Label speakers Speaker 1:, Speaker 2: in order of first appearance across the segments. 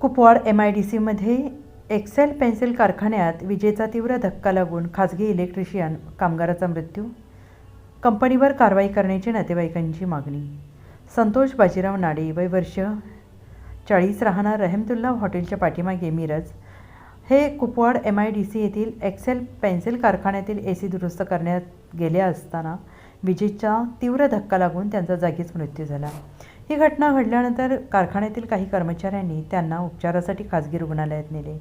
Speaker 1: Kupwad M I D सीमध्ये Excel pencil कारखान्यात विजेचा तीव्र धक्का लागून खाजगी इलेक्ट्रिशियन कामगाराचा मृत्यू. कंपनीवर कारवाई करण्याची नातेवाईकांची मागणी. संतोष बाजीराव नाडे वय वर्ष चाळीस राहणार रहमतुल्ला हॉटेलच्या पाठीमागे मिरज. हे Kupwad M I D C येथील एक्सेल पेन्सिल कारखान्यातील ए सी दुरुस्त करण्यात गेले असताना विजेचा तीव्र धक्का लागून त्यांचा जागीच मृत्यू झाला. ही घटना घडल्यानंतर कारखान्यातील काही कर्मचाऱ्यांनी त्यांना उपचारासाठी खाजगी रुग्णालयात नेले.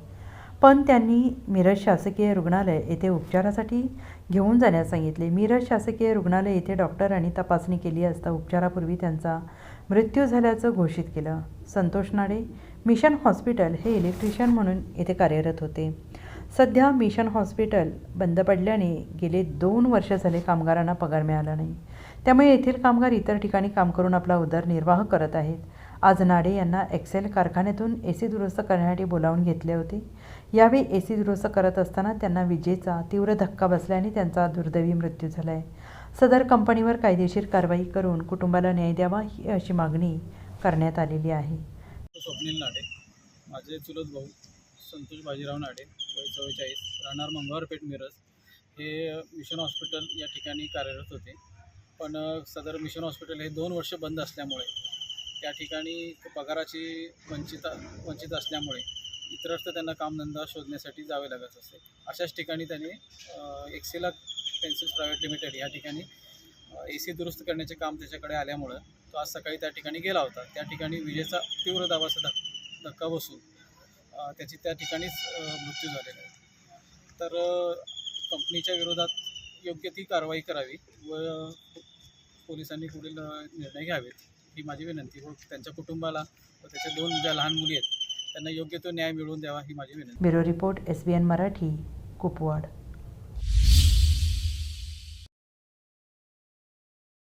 Speaker 1: पण त्यांनी मिरज शासकीय रुग्णालय येथे उपचारासाठी घेऊन जाण्यास सांगितले. मिरज शासकीय रुग्णालय येथे डॉक्टरांनी तपासणी केली असता उपचारापूर्वी त्यांचा मृत्यू झाल्याचं घोषित केलं. संतोष नाडे मिशन हॉस्पिटल हे इलेक्ट्रिशियन म्हणून येथे कार्यरत होते. सध्या मिशन हॉस्पिटल बंद पडल्याने गेले दोन वर्ष झाले कामगारांना पगार मिळाला नाही. त्यामुळे येथील कामगार इतर ठिकाणी काम करून आपला उदरनिर्वाह करत आहेत. आज नाडे यांना एक्सेल कारखान्यातून ए सी दुरुस्त करण्यासाठी बोलावून घेतले होते. यावेळी ए सी दुरुस्त करत असताना त्यांना विजेचा तीव्र धक्का बसल्याने त्यांचा दुर्दैवी मृत्यू झाला आहे सदर कंपनीवर कायदेशीर कारवाई करून कुटुंबाला न्याय द्यावा ही अशी मागणी करण्यात आलेली आहे.
Speaker 2: स्वप्नील नाडे. माझे चुलत भाऊ संतोष बाजीराव नाडे. चव्वेचाळीस राहणार मंगळवारपेठ मिरज. हे मिशन हॉस्पिटल या ठिकाणी कार्यरत होते. पण सदर मिशन हॉस्पिटल हे दोन वर्ष बंद असल्यामुळे त्या ठिकाणी पगाराची वंचित वंचित असल्यामुळे इतरत्र त्यांना कामधंदा शोधण्यासाठी जावे लागत असते अशाच ठिकाणी त्यांनी एक्सेला पेन्सिल्स प्रायव्हेट लिमिटेड या ठिकाणी ए सी दुरुस्त करण्याचे काम त्याच्याकडे आल्यामुळं तो आज सकाळी त्या ठिकाणी गेला होता. त्या ठिकाणी विजेचा तीव्र दाबाचा धक्का बसून त्याची त्या ठिकाणीच मृत्यू झालेला आहे. तर कंपनीच्या विरोधात योग्य ती कारवाई करावी व पोलिसांनी पुढील निर्णय घ्यावेत ही माझी विनंती. व त्यांच्या कुटुंबाला व त्याच्या दोन ज्या लहान मुली आहेत त्यांना योग्य तो न्याय मिळवून द्यावा ही माझी विनंती.
Speaker 1: Bureau report S B N Marathi Kupwad.